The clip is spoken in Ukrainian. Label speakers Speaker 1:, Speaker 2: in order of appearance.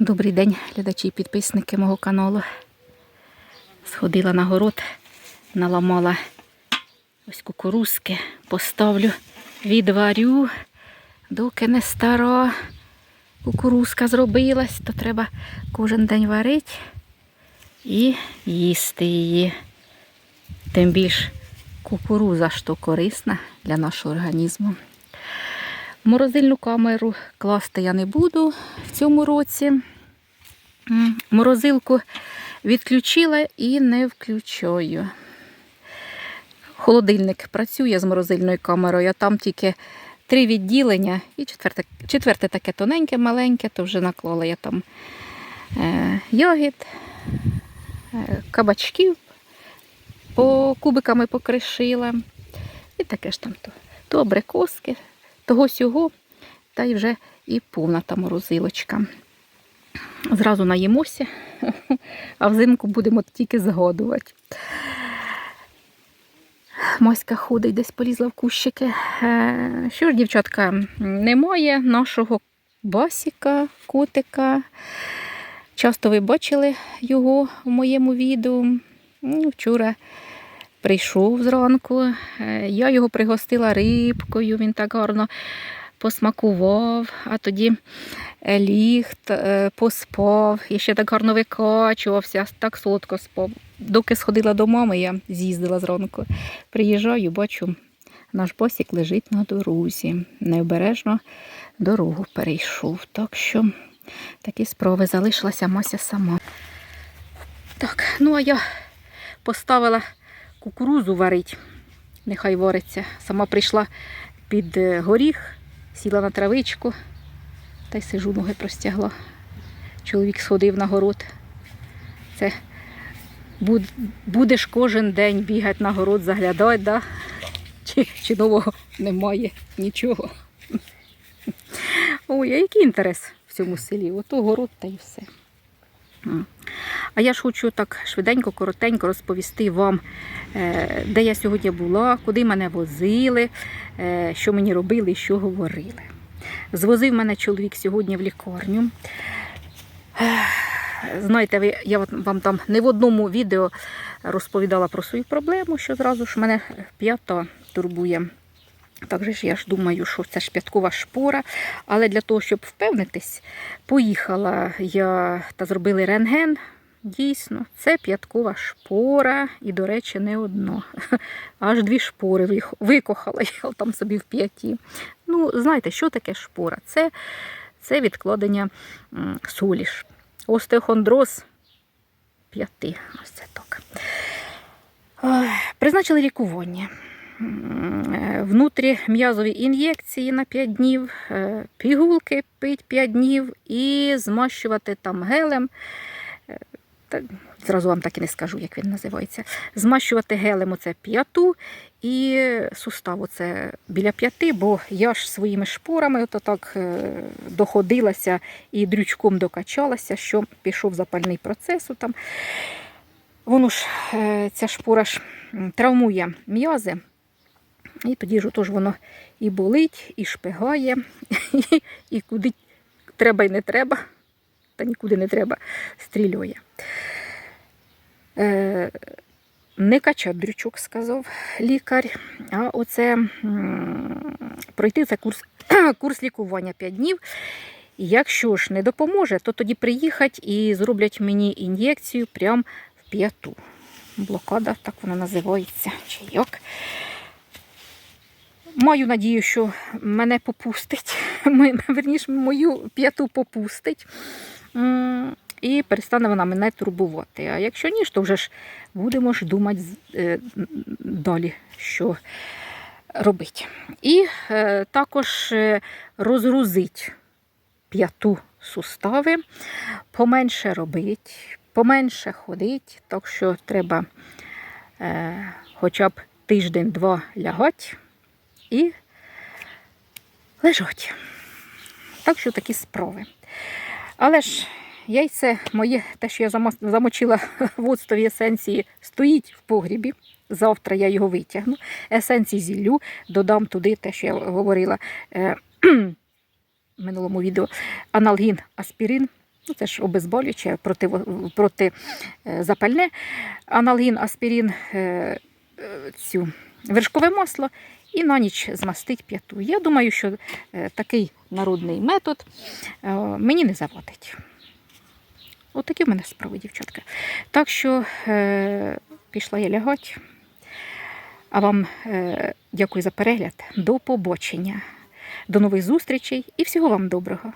Speaker 1: Добрий день, глядачі і підписники мого каналу. Сходила на город, наламала ось кукурузки, поставлю, відварю, доки не стара кукурузка зробилась, то треба кожен день варити і їсти її. Тим більш кукуруза то корисна для нашого організму. Морозильну камеру класти я не буду в цьому році. Морозилку відключила і не включаю. Холодильник працює з морозильною камерою, а там тільки три відділення і четверте, четверте таке тоненьке, маленьке, то вже наклала я там е, ягід, е, кабачків, по кубиками покришила. І таке ж там то, то абрикоски, того сього, та й вже і повна та морозилочка. Зразу наїмося, а взимку будемо тільки згадувати. Маська ходить, десь полізла в кущики. Е, Що ж, дівчатка, немає нашого басіка, котика. Часто ви бачили його в моєму відео. Ну, Вчора прийшов зранку. Е, Я його пригостила рибкою, він так гарно посмакував, а тоді е, ліг, е, поспав, і ще так гарно викачувався, так солодко спав. Доки сходила до мами, я з'їздила зранку. Приїжджаю, бачу, наш босик лежить на дорозі. Необережно дорогу перейшов. Так що такі справи залишилася Мася сама. Так, ну а я поставила кукурузу варить. Нехай вариться. Сама прийшла під е, горіх, сіла на травичку та й сижу, ноги простягла. Чоловік сходив на город. Це будеш кожен день бігати на город, заглядати, да? чи, чи нового немає нічого. Ой, а який інтерес в цьому селі? Ото город та й все. А я ж хочу так швиденько, коротенько розповісти вам, е, де я сьогодні була, куди мене возили, е, що мені робили що говорили. Звозив мене чоловік сьогодні в лікарню. Знаєте, я вам там не в одному відео розповідала про свою проблему, що зразу ж мене п'ята турбує. Так же я ж думаю, що це ж п'яткова шпора. Але для того, щоб впевнитись, поїхала я та зробили рентген. Дійсно, це п'яткова шпора, і, до речі, не одна. Аж дві шпори викохала я там собі в п'яті. Ну, знаєте, що таке шпора? Це, це відкладення м, солі ж. Остеохондроз п'яти. Ось це так. Призначили лікування. Е, Внутрім'язові ін'єкції на 5 днів, е, пігулки пить 5 днів і змащувати там гелем. Е, Зразу вам так і не скажу, як він називається. Змащувати гелем оце п'яту і сустав оце біля п'яти, бо я ж своїми шпорами ото так доходилася і дрючком докачалася, що пішов запальний процес. Там. Воно ж, ця шпора ж травмує м'язи. І тоді ж отож воно і болить, і шпигає, і, і куди треба і не треба, та нікуди не треба, стрілює. Е, не качати дрючок, сказав лікар, а оце пройти це курс, курс лікування 5 днів. Якщо ж не допоможе, то тоді приїхать і зроблять мені ін'єкцію прямо в п'яту. Блокада, так вона називається. Як? Маю надію, що мене попустить. Верніше, мою п'яту попустить. І перестане вона мене турбувати. А якщо ні, то вже ж будемо ж думати е, далі, що робити. І е, також е, розгрузить п'яту сустави, поменше робить, поменше ходить, так що треба хоча б тиждень-два лягати і лежать. Так що такі справи. Але ж яйце моє, те, що я замочила в оцтовій есенції, стоїть в погрібі. Завтра я його витягну. Есенції зіллю, додам туди те, що я говорила е, в минулому відео. Аналгін, аспірин Ну, це ж обезболююче, проти, проти е, аналгін, аспірин, е, цю вершкове масло і на ніч змастить п'яту. Я думаю, що е, такий народний метод е, мені не завадить. Отакі в мене справи, дівчатка. Так що е, пішла я лягати. А вам дякую за перегляд. До побачення. До нових зустрічей і всього вам доброго.